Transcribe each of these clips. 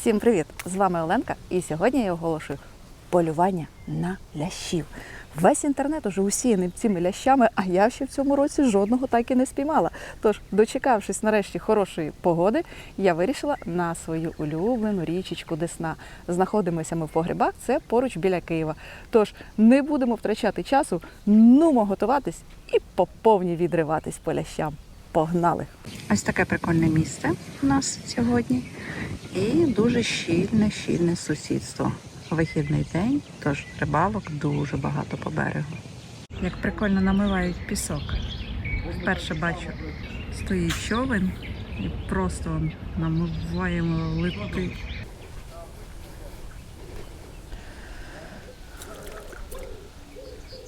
Всім привіт! З вами Оленка, і сьогодні я оголошую полювання на лящів. Весь інтернет уже усіяний цими лящами, а я ще в цьому році жодного так і не спіймала. Тож, дочекавшись нарешті хорошої погоди, я вирішила на свою улюблену річечку Десна. Знаходимося ми в погребах, це поруч біля Києва. Тож не будемо втрачати часу, нумо готуватись і по повній відриватись по лящам. Погнали! Ось таке прикольне місце у нас сьогодні. І дуже щільне, щільне сусідство. Вихідний день, тож рибалок дуже багато по берегу. Як прикольно намивають пісок. Вперше бачу, стоїть човен і просто намиваємо липти.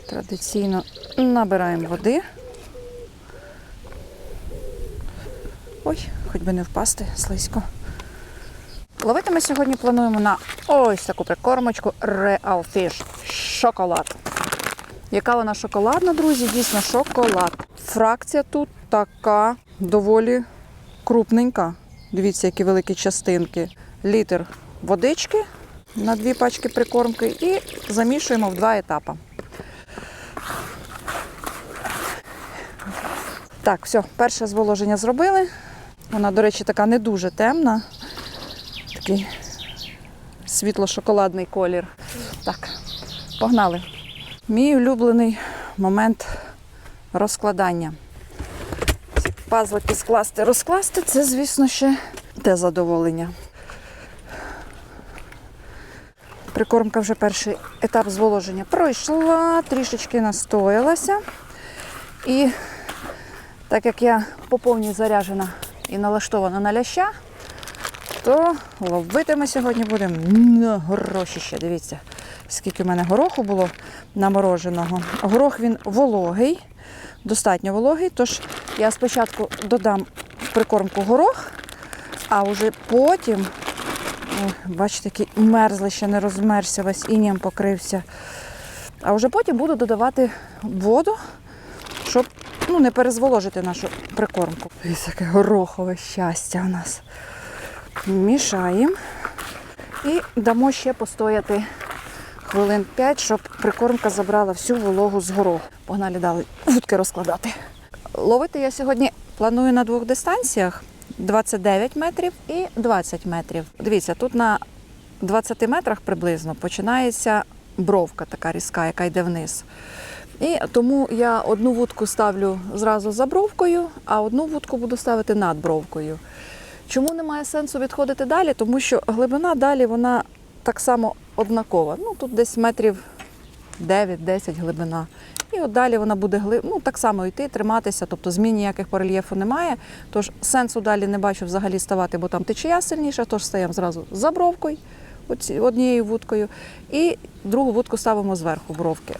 Традиційно набираємо води. Ой, хоч би не впасти слизько. Ловити ми сьогодні плануємо на ось таку прикормочку Real Fish шоколад. Яка вона шоколадна, друзі? Дійсно шоколад. Фракція тут така доволі крупненька. Дивіться, які великі частинки. Літр водички на дві пачки прикормки і замішуємо в два етапи. Так, все, перше зволоження зробили. Вона, до речі, така не дуже темна. Такий світло-шоколадний колір. Так, погнали. Мій улюблений момент розкладання. Пазлики скласти, розкласти це, звісно, ще те задоволення. Прикормка вже перший етап зволоження пройшла, трішечки настоялася. І так як я по повній заряжена і налаштована на ляща, то ловити ми сьогодні будемо на гроші ще. Дивіться, скільки в мене гороху було намороженого. Горох він вологий, достатньо вологий, тож я спочатку додам в прикормку горох, а вже потім, бачите, який мерзлий, ще не розмерзся, весь іням покрився. А вже потім буду додавати воду, щоб ну, не перезволожити нашу прикормку. Ось таке горохове щастя у нас. Мішаємо і дамо ще постояти хвилин 5, щоб прикормка забрала всю вологу з гороху. Погнали далі вудки розкладати. Ловити я сьогодні планую на двох дистанціях: 29 метрів і 20 метрів. Дивіться, тут на 20 метрах приблизно починається бровка така різка, яка йде вниз. І тому я одну вудку ставлю зразу за бровкою, а одну вудку буду ставити над бровкою. Чому немає сенсу відходити далі? Тому що глибина далі вона так само однакова. Ну, тут десь метрів 9-10 глибина. І от далі вона буде гли... ну, так само йти, триматися, тобто змін ніяких по рельєфу немає. Тож сенсу далі не бачу взагалі ставати, бо там течія сильніша, тож стаємо зразу за бровкою, однією вудкою, і другу вудку ставимо зверху бровки.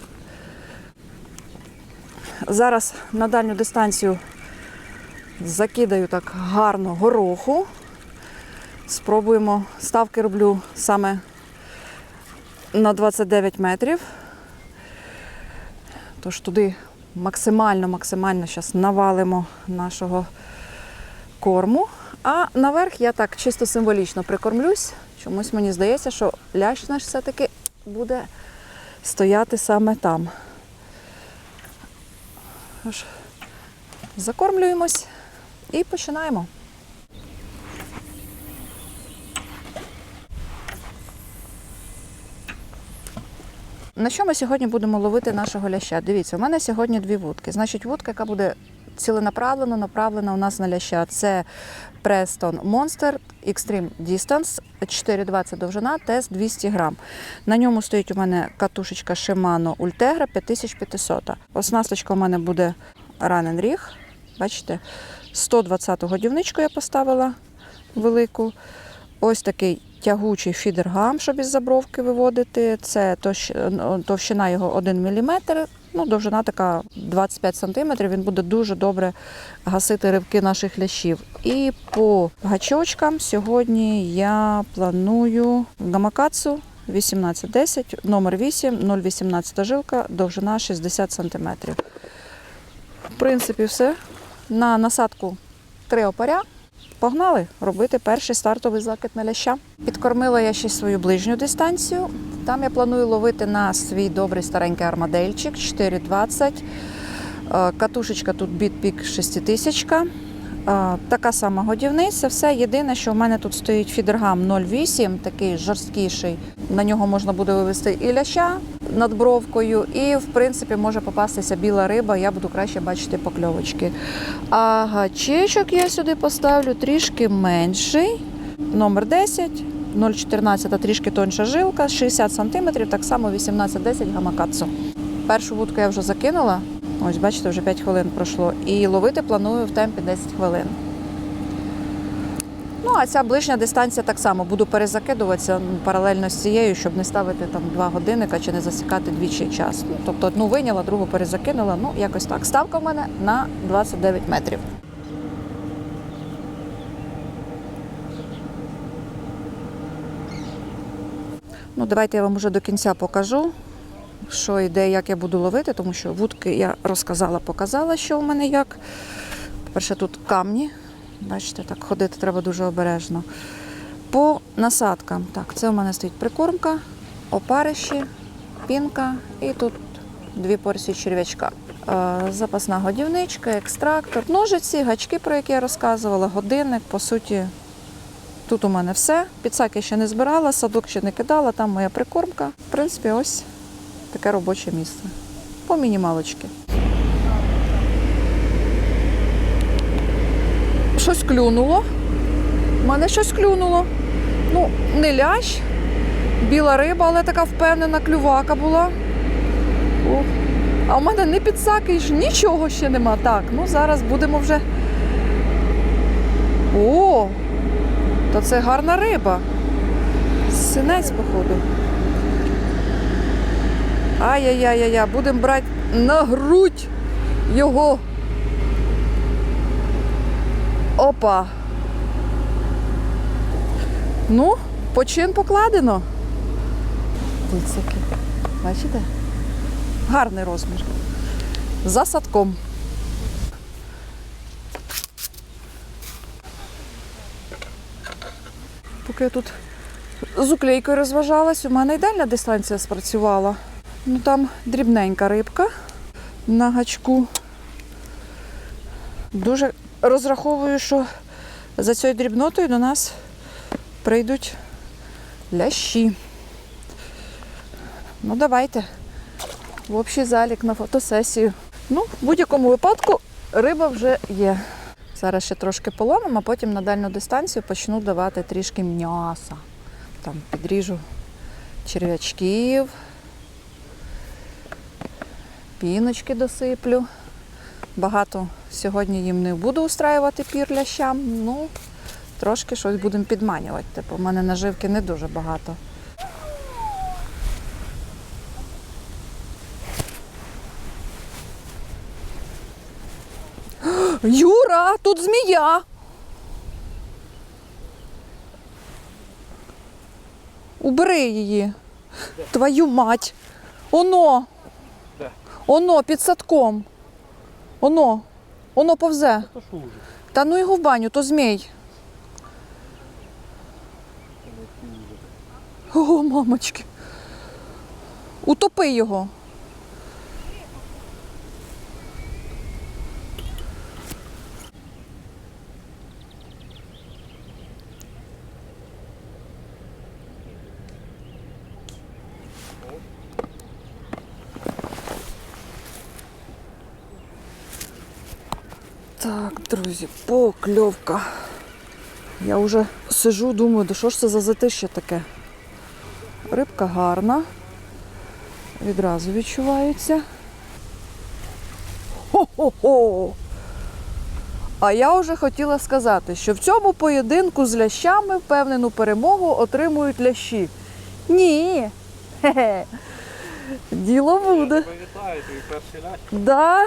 Зараз на дальню дистанцію закидаю так гарно гороху. Спробуємо. Ставки роблю саме на 29 метрів. Тож туди максимально, максимально зараз навалимо нашого корму. А наверх я так чисто символічно прикормлюсь. Чомусь мені здається, що лящ наш все-таки буде стояти саме там. Тож, закормлюємось і починаємо. На що ми сьогодні будемо ловити нашого ляща? Дивіться, у мене сьогодні дві вудки. Значить, вудка, яка буде ціленаправлено направлена у нас на ляща. Це Preston Monster Extreme Distance 4,20 довжина, тест 200 грам. На ньому стоїть у мене катушечка Shimano Ultegra 5500. Оснасточка у мене буде Run Rig. Бачите, 120 годівничку я поставила велику. Це такий тягучий фідергам, щоб із забровки виводити. Це ну, товщина його 1 мм, ну, довжина така 25 см. Він буде дуже добре гасити рибки наших лящів. І по гачочкам сьогодні я планую гамакацу 1810, номер 8, 0,18 жилка, довжина 60 см. В принципі, все. На насадку три опаря погнали робити перший стартовий закид на ляща. Підкормила я ще свою ближню дистанцію. Там я планую ловити на свій добрий старенький армадельчик 4,20. Е, Катушечка тут бітпік 6000. Е, Така сама годівниця. Все єдине, що в мене тут стоїть фідергам 0,8, такий жорсткіший. На нього можна буде вивести і ляща над бровкою, і в принципі може попастися біла риба. Я буду краще бачити покльовочки. А гачечок я сюди поставлю трішки менший. Номер 10, 0,14, трішки тонша жилка, 60 см, так само 18-10 гамакацу. Першу вудку я вже закинула. Ось, бачите, вже 5 хвилин пройшло. І ловити планую в темпі 10 хвилин. Ну, а ця ближня дистанція так само буду перезакидуватися паралельно з цією, щоб не ставити там 2 годинника чи не засікати двічі час. Ну, тобто одну виняла, другу перезакинула. Ну, якось так. Ставка в мене на 29 метрів. Ну, давайте я вам уже до кінця покажу, що і де, як я буду ловити, тому що вудки я розказала, показала, що в мене як. По-перше, тут камні. Бачите, так ходити треба дуже обережно. По насадкам. Так, це у мене стоїть прикормка, опариші, пінка і тут дві порції черв'ячка. Е, Запасна годівничка, екстрактор, ножиці, гачки, про які я розказувала, годинник. По суті, тут у мене все. Підсак я ще не збирала, садок ще не кидала, там моя прикормка. В принципі, ось таке робоче місце. По мінімалочки. Щось клюнуло. У мене щось клюнуло. Ну, не лящ, біла риба, але така впевнена клювака була. Ох. А у мене не підсаки, нічого ще нема. Так, ну зараз будемо вже. О! То це гарна риба. Синець, походу. Ай-яй-яй-яй, будемо брати на грудь його. Опа. Ну, почин покладено. Дицики. Бачите? Гарний розмір. За садком. Поки я тут з уклейкою розважалась, у мене й дальня дистанція спрацювала. Ну там дрібненька рибка на гачку. Дуже розраховую, що за цією дрібнотою до нас прийдуть лящі. Ну, давайте. В общий залік на фотосесію. Ну, в будь-якому випадку риба вже є. Зараз ще трошки поломимо, а потім на дальню дистанцію почну давати трішки м'яса. Там підріжу черв'ячків, піночки досиплю. Багато сьогодні їм не буду устраювати пір лящам, ну трошки щось будемо підманювати. Типу, в мене наживки не дуже багато. Юра, тут змія. Убери її. Твою мать. Оно. Оно під садком. Оно. Оно повзе. То що вже? Та ну його в баню, то змій. О, мамочки. Утопи його. Так, друзі, покльовка. Я вже сижу, думаю, да що ж це за затище таке? Рибка гарна. Відразу відчувається. Хо-хо-хо! А я вже хотіла сказати, що в цьому поєдинку з лящами впевнену перемогу отримують лящі. Ні. Хе-хе. Діло буде. Лящ. Да,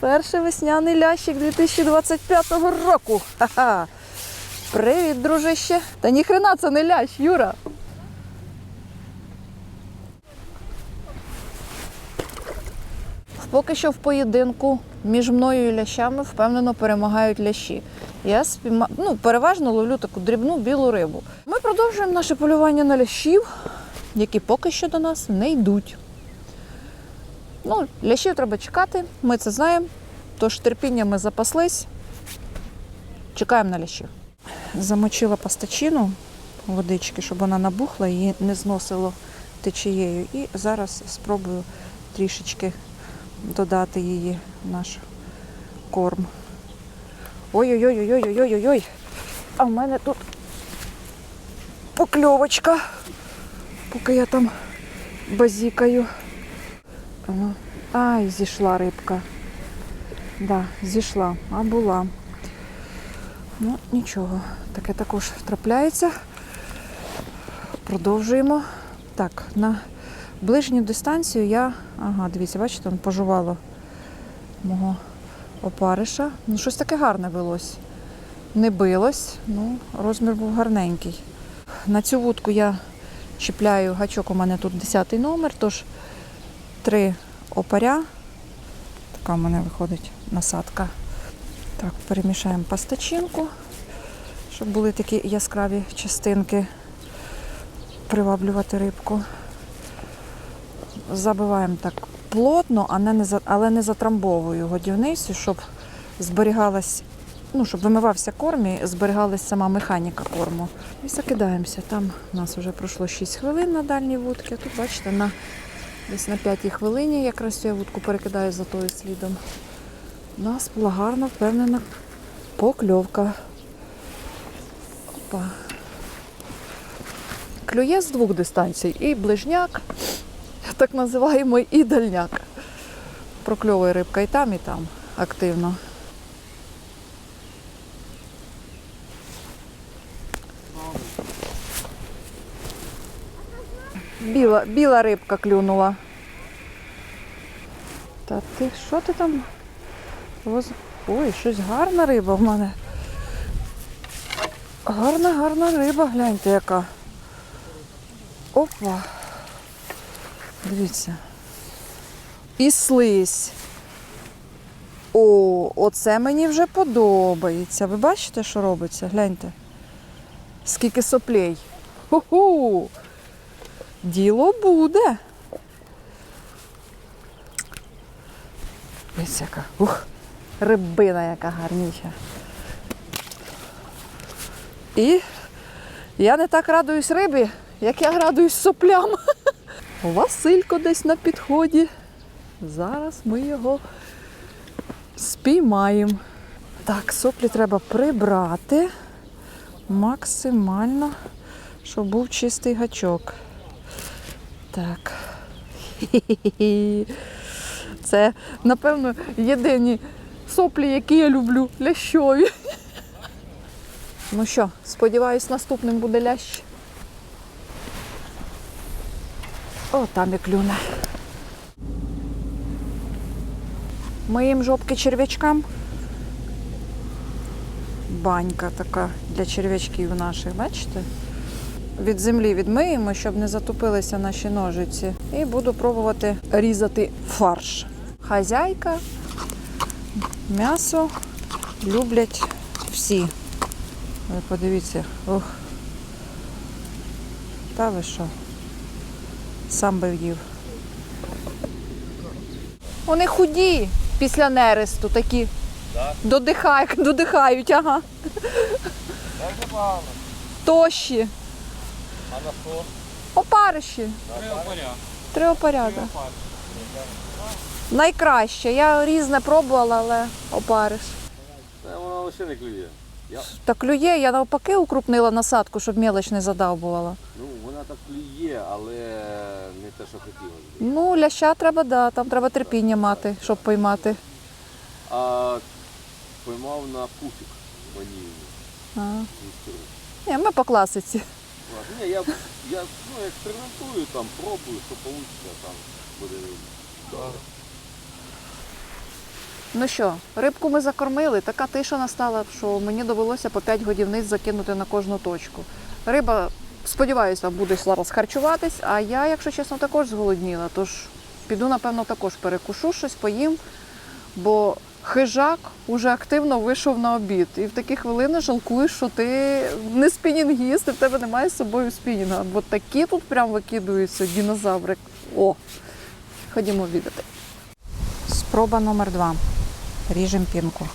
перший весняний лящик 2025 року. Ха-ха. Привіт, дружище. Та ніхрена це не лящ, Юра. Поки що в поєдинку між мною і лящами впевнено перемагають лящі. Я спійма... ну, переважно ловлю таку дрібну білу рибу. Ми продовжуємо наше полювання на лящів, які поки що до нас не йдуть. Ну, лящів треба чекати, ми це знаємо. Тож терпіння ми запаслись. Чекаємо на лящів. Замочила пастачину водички, щоб вона набухла і не зносило течією. І зараз спробую трішечки додати її в наш корм. Ой-ой-ой-ой-ой-ой-ой-ой. А в мене тут покльовочка, поки я там базікаю. Ага. Ай, зійшла рибка. Да, зійшла, а була. Ну, нічого, таке також трапляється. Продовжуємо. Так, на ближню дистанцію я. Ага, дивіться, бачите, он пожувало мого опариша. Ну, щось таке гарне велось. Не билось, ну, розмір був гарненький. На цю вудку я чіпляю гачок, у мене тут 10 номер, тож три опаря. Така в мене виходить насадка. Так, перемішаємо пастачинку, щоб були такі яскраві частинки приваблювати рибку. Забиваємо так плотно, а але не затрамбовую годівницю, щоб зберігалась, ну, щоб вимивався корм і зберігалась сама механіка корму. І закидаємося. Там у нас вже пройшло 6 хвилин на дальній вудці. Тут, бачите, на, десь на п'ятій хвилині якраз я вудку перекидаю за тою слідом. У нас була гарна, впевнена покльовка. Опа. Клює з двох дистанцій. І ближняк, так називаємо, і дальняк. Прокльовує рибка і там, і там активно. Біла, біла рибка клюнула. Та ти що ти там? Ой, щось гарна риба в мене. Гарна, гарна риба, гляньте яка. Опа. Дивіться. І слизь. О, оце мені вже подобається. Ви бачите, що робиться? Гляньте. Скільки соплей. Ху-ху. Діло буде. Ось яка. Ух, рибина яка гарніша. І я не так радуюсь рибі, як я радуюсь соплям. Василько десь на підході. Зараз ми його спіймаємо. Так, соплі треба прибрати максимально, щоб був чистий гачок. Так. Це, напевно, єдині соплі, які я люблю, лящові. Ну що, сподіваюсь, наступним буде лящ. О, там і клюне. Моїм жопки черв'ячкам. Банька така для черв'ячків наших, бачите? Від землі відмиємо, щоб не затопилися наші ножиці. І буду пробувати різати фарш. Хазяйка, м'ясо люблять всі. Ви подивіться, ох. Та ви що? Сам би в'їв. Вони худі після нересту такі. Так. Додихають, додихають, ага. Тощі. А на що? Опариші. Три опаря. Три опаряда. Найкраще. Я різне пробувала, але опариш. Та вона лише не клює. Я, Та клює, я навпаки укрупнила насадку, щоб мелоч не задавбувала. ну, вона так клює, але не те, що хотілося. Ну, ляща треба, да, там треба терпіння мати, щоб поймати. А поймав на пуфік ванільний. А. Ні, ми по класиці. Ні, я, я ну, експериментую, там, пробую, що вийде, там буде добре. Ну що, рибку ми закормили, така тиша настала, що мені довелося по 5 годівниць закинути на кожну точку. Риба, сподіваюся, буде зараз харчуватись, а я, якщо чесно, також зголодніла. Тож піду, напевно, також перекушу щось, поїм, бо хижак уже активно вийшов на обід. І в такі хвилини жалкуєш, що ти не спінінгіст, і в тебе немає з собою спінінга. Бо такі тут прям викидуються динозаври. О, ходімо відати. Спроба номер два. Ріжемо пінку.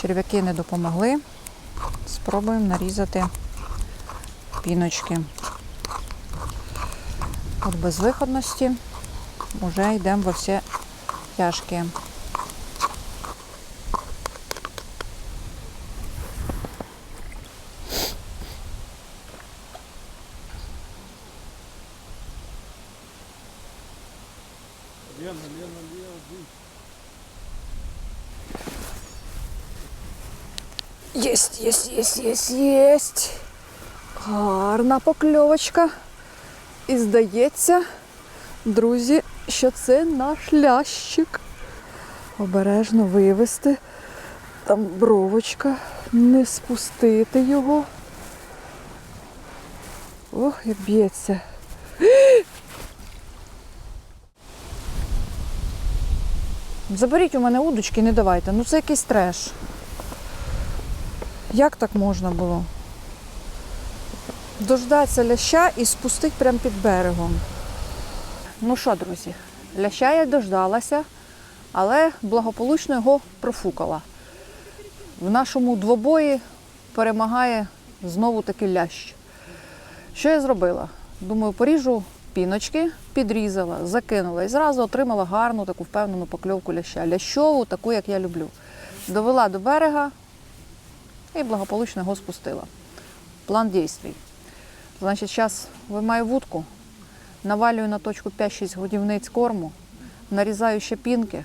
Черв'яки не допомогли. Спробуємо нарізати піночки. От без виходності вже йдемо во всі тяжкі. Лена, Лена, Лена, Єсть, єсть, єсть, єсть, єсть. Гарна покльовочка. І здається, друзі, що це наш лящик. Обережно вивести. Там бровочка, не спустити його. Ох, як б'ється. Заберіть у мене удочки, не давайте. Ну це якийсь треш. Як так можна було? Дождатися ляща і спустити прямо під берегом. Ну що, друзі, ляща я дождалася, але благополучно його профукала. В нашому двобої перемагає знову таки лящ. Що я зробила? Думаю, поріжу піночки, підрізала, закинула і зразу отримала гарну таку впевнену покльовку ляща. Лящову, таку, як я люблю. Довела до берега, і благополучно його спустила. План дій. Значить, зараз виймаю вудку, навалюю на точку 5-6 годівниць корму, нарізаю ще пінки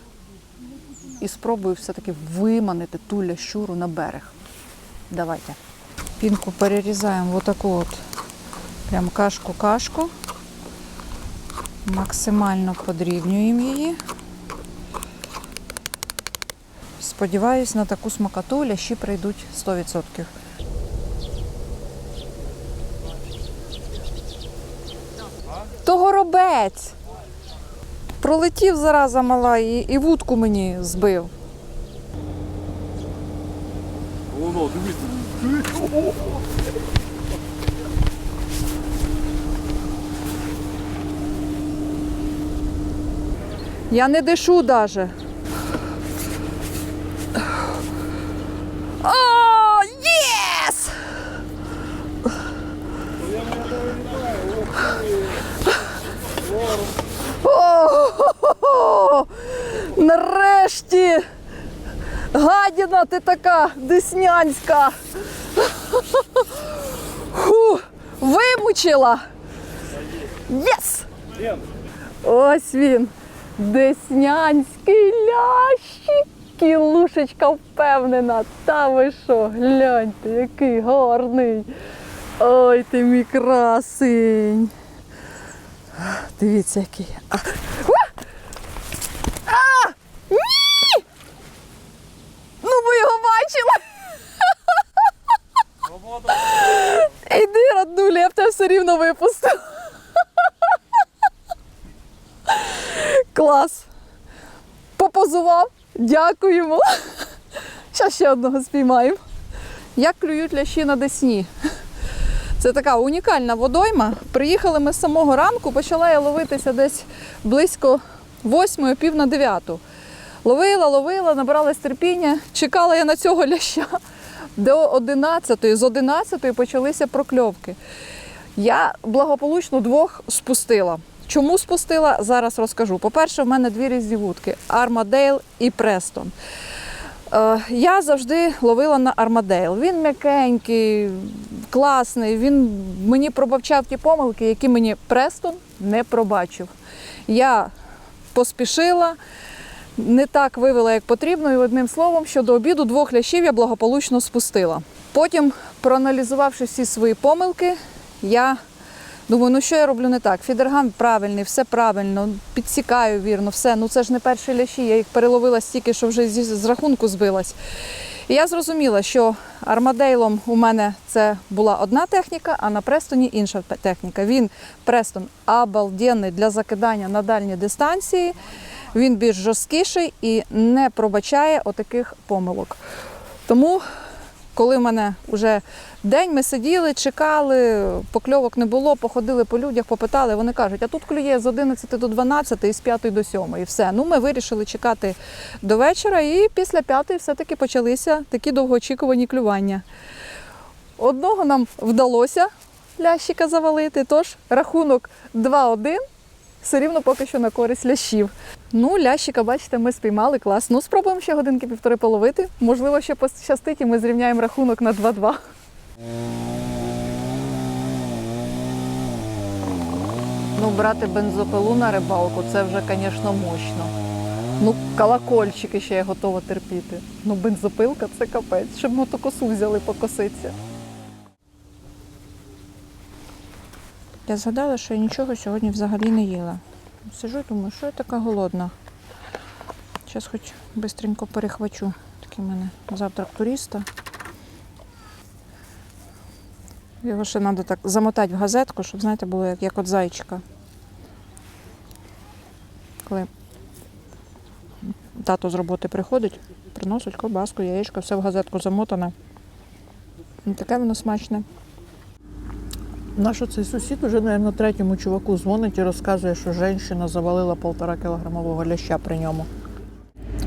і спробую все-таки виманити ту лящуру на берег. Давайте. Пінку перерізаємо в отаку от прям кашку-кашку. Максимально подрібнюємо її. Сподіваюсь, на таку смакоту лящі прийдуть 100%. То горобець. Пролетів зараза мала і, і вудку мені збив. Воно, дивіться. Я не дишу даже. О, єс! О, Нарешті! Гадіна ти така деснянська. Фу, вимучила. Єс! Ось він. Деснянський лящик. Кілушечка впевнена. Та ви що, гляньте, який гарний. Ой, ти мій красень. Дивіться, який. А! Уа! А! Ні! Ну ви його бачили? Іди, раднуля, я б тебе все рівно випустив. Клас. Попозував. Дякуємо. Зараз ще одного спіймаємо. Як клюють лящі на Десні? Це така унікальна водойма. Приїхали ми з самого ранку, почала я ловитися десь близько восьмої, пів на дев'яту. Ловила, ловила, набралась терпіння, чекала я на цього ляща до 11, з 11 почалися прокльовки. Я благополучно двох спустила. Чому спустила, зараз розкажу. По-перше, в мене дві різні вудки Армадейл і Престон. Я завжди ловила на Армадейл. Він м'якенький, класний. Він мені пробачав ті помилки, які мені Престон не пробачив. Я поспішила, не так вивела, як потрібно, і одним словом, що до обіду двох лящів я благополучно спустила. Потім, проаналізувавши всі свої помилки, я думаю, ну що я роблю не так? Фідерган правильний, все правильно, підсікаю вірно, все. Ну це ж не перші лящі, я їх переловила стільки, що вже з рахунку збилась. І я зрозуміла, що армадейлом у мене це була одна техніка, а на престоні інша техніка. Він престон обалденний для закидання на дальні дистанції. Він більш жорсткіший і не пробачає отаких помилок. Тому, коли в мене вже день ми сиділи, чекали, покльовок не було, походили по людях, попитали, вони кажуть, а тут клює з 11 до 12 і з 5 до 7. І все. Ну, ми вирішили чекати до вечора, і після 5 все-таки почалися такі довгоочікувані клювання. Одного нам вдалося лящика завалити, тож рахунок 2-1 все рівно поки що на користь лящів. Ну, лящика, бачите, ми спіймали клас. Ну, спробуємо ще годинки півтори половити. Можливо, ще пощастить, і ми зрівняємо рахунок на 2-2. Ну, брати бензопилу на рибалку це вже, звісно, мощно. Ну, колокольчики ще я готова терпіти. Ну, бензопилка це капець, щоб мотокосу взяли покоситися. Я згадала, що я нічого сьогодні взагалі не їла. Сижу думаю, що я така голодна. Зараз хоч швидко перехвачу. Такий в мене завтрак туриста. Його ще треба так замотати в газетку, щоб, знаєте, було як, як от зайчика. Коли тато з роботи приходить, приносить ковбаску, яєчко, все в газетку замотане. Таке воно смачне. Наш оцей сусід уже, мабуть, третьому чуваку дзвонить і розказує, що жінка завалила полтора кілограмового ляща при ньому.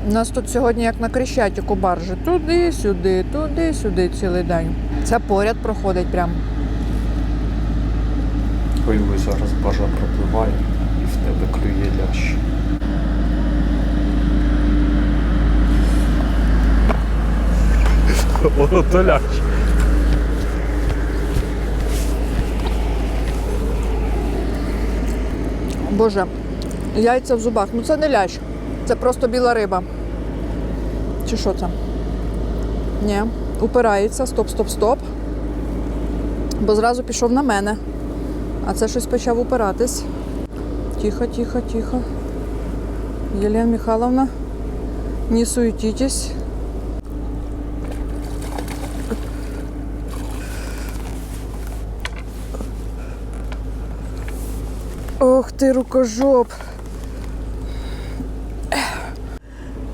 У нас тут сьогодні як на Крещатику баржі. Туди-сюди, туди-сюди цілий день. Це поряд проходить прям. Ой, зараз бажа пропливає і в тебе клює лящ. Воно то лящ. Боже, яйця в зубах. Ну це не лящ. Це просто біла риба. Чи що це? Ні, упирається. Стоп, стоп, стоп. Бо зразу пішов на мене. А це щось почав упиратись. Тихо, тихо, тихо. Єлена Михайловна, не суетитесь. Ох ти, рукожоп.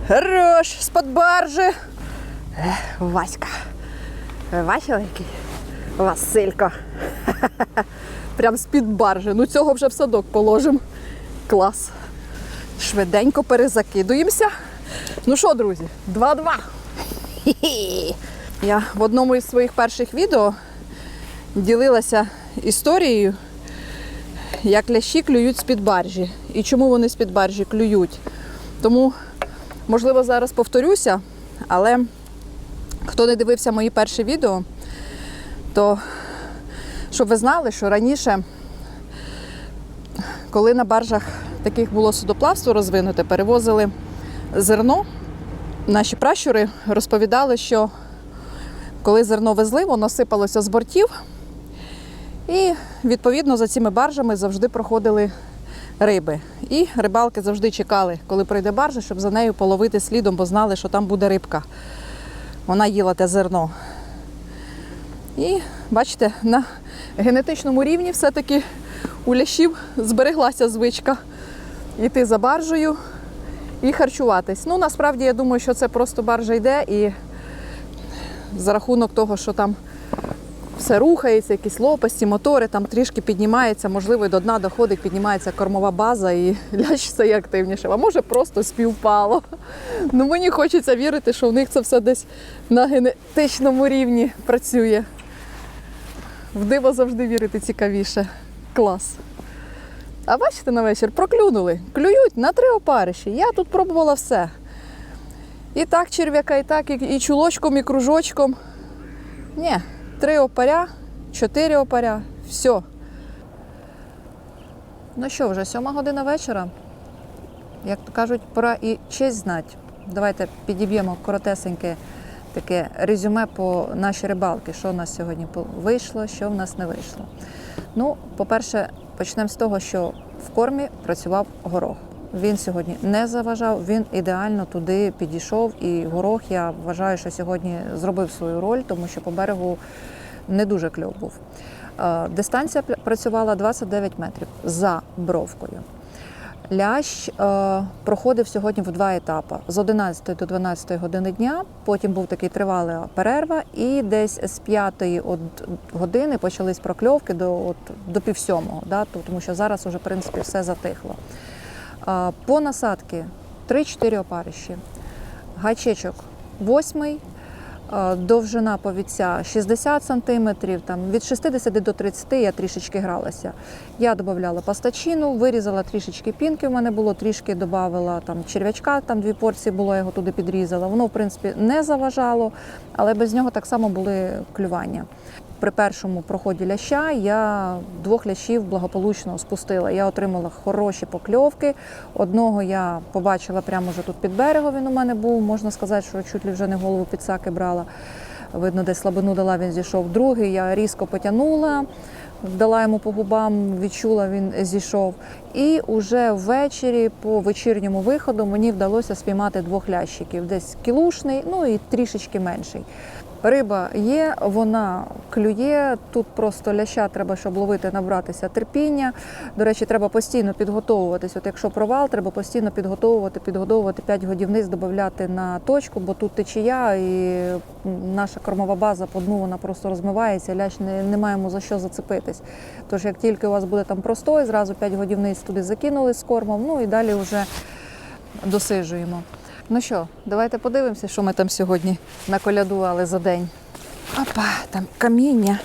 Хорош, з-под баржи. Ех, Васька. Ви бачили який? Василько. Прям з-під баржи. Ну цього вже в садок положимо. Клас. Швиденько перезакидуємося. Ну що, друзі, 2-2. Я в одному із своїх перших відео ділилася історією, як лящі клюють з-під баржі. І чому вони з-під баржі клюють. Тому, можливо, зараз повторюся, але хто не дивився мої перші відео, то щоб ви знали, що раніше, коли на баржах таких було судоплавство розвинуте, перевозили зерно, наші пращури розповідали, що коли зерно везли, воно сипалося з бортів. І відповідно за цими баржами завжди проходили риби. І рибалки завжди чекали, коли прийде баржа, щоб за нею половити слідом, бо знали, що там буде рибка. Вона їла те зерно. І бачите, на генетичному рівні все-таки у лящів збереглася звичка йти за баржею і харчуватись. Ну, насправді, я думаю, що це просто баржа йде і за рахунок того, що там все рухається, якісь лопасті, мотори, там трішки піднімається, можливо, і до дна доходить, піднімається кормова база і лящ стає активніше. А може просто співпало. Ну мені хочеться вірити, що в них це все десь на генетичному рівні працює. В диво завжди вірити цікавіше. Клас. А бачите на вечір, проклюнули. Клюють на три опариші. Я тут пробувала все. І так черв'яка, і так, і, і чулочком, і кружочком. Ні, три опаря, чотири опаря, все. Ну що, вже сьома година вечора. Як то кажуть, пора і честь знати. Давайте підіб'ємо коротесеньке таке резюме по нашій рибалки, що в нас сьогодні вийшло, що в нас не вийшло. Ну, по-перше, почнемо з того, що в кормі працював горох. Він сьогодні не заважав, він ідеально туди підійшов. І горох, я вважаю, що сьогодні зробив свою роль, тому що по берегу не дуже кльов був. Е, Дистанція працювала 29 метрів за бровкою. Лящ е, проходив сьогодні в два етапи: з 11 до 12 години дня. Потім був такий тривала перерва, і десь з 5 от години почались прокльовки до, от, до пів сьомого, да, тому що зараз вже в принципі все затихло. По насадки 3-4 опарищі. Гачечок 8, довжина повіця 60 см, там, від 60 до 30 я трішечки гралася. Я додавала пастачину, вирізала трішечки пінки, в мене було, трішки додавала там, черв'ячка, там дві порції було, я його туди підрізала. Воно, в принципі, не заважало, але без нього так само були клювання. При першому проході ляща я двох лящів благополучно спустила. Я отримала хороші покльовки. Одного я побачила прямо вже тут під берегом. Він у мене був. Можна сказати, що чуть ли вже не голову під саки брала. Видно, десь слабину дала, він зійшов. Другий я різко потягнула, дала йому по губам, відчула, він зійшов. І уже ввечері, по вечірньому виходу, мені вдалося спіймати двох лящиків. Десь кілушний, ну і трішечки менший. Риба є, вона клює. Тут просто ляща треба, щоб ловити, набратися терпіння. До речі, треба постійно підготовуватись. От якщо провал, треба постійно підготовувати, підготовувати 5 годівниць, додати на точку, бо тут течія і наша кормова база по дну вона просто розмивається. Лящ не, не маємо за що зацепитись. Тож, як тільки у вас буде там простой, зразу 5 годівниць туди закинули з кормом, ну і далі вже досиджуємо. Ну що, давайте подивимося, що ми там сьогодні наколядували за день. Опа, там каміння.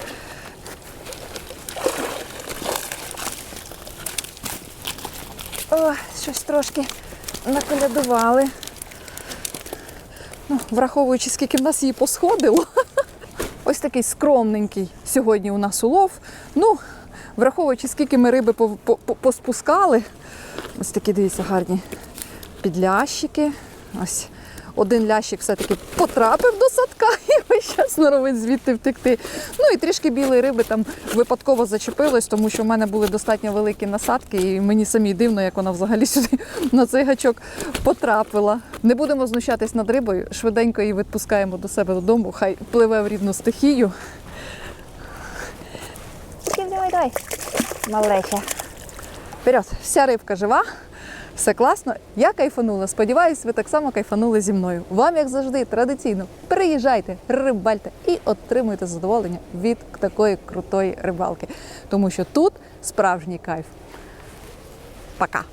О, щось трошки наколядували. Ну, враховуючи, скільки в нас її посходило. Ось такий скромненький сьогодні у нас улов. Ну, враховуючи, скільки ми риби по- по- по- поспускали. Ось такі, дивіться, гарні підлящики. Ось один лящик все-таки потрапив до садка і весь час норовить звідти втекти. Ну і трішки білої риби там випадково зачепилось, тому що в мене були достатньо великі насадки, і мені самі дивно, як вона взагалі сюди на цей гачок потрапила. Не будемо знущатись над рибою, швиденько її відпускаємо до себе додому, хай пливе в рідну стихію. Давай, давай, малеча. Вперед, вся рибка жива, все класно. Я кайфанула. Сподіваюсь, ви так само кайфанули зі мною. Вам, як завжди, традиційно приїжджайте, рибальте і отримуйте задоволення від такої крутої рибалки. Тому що тут справжній кайф. Пока!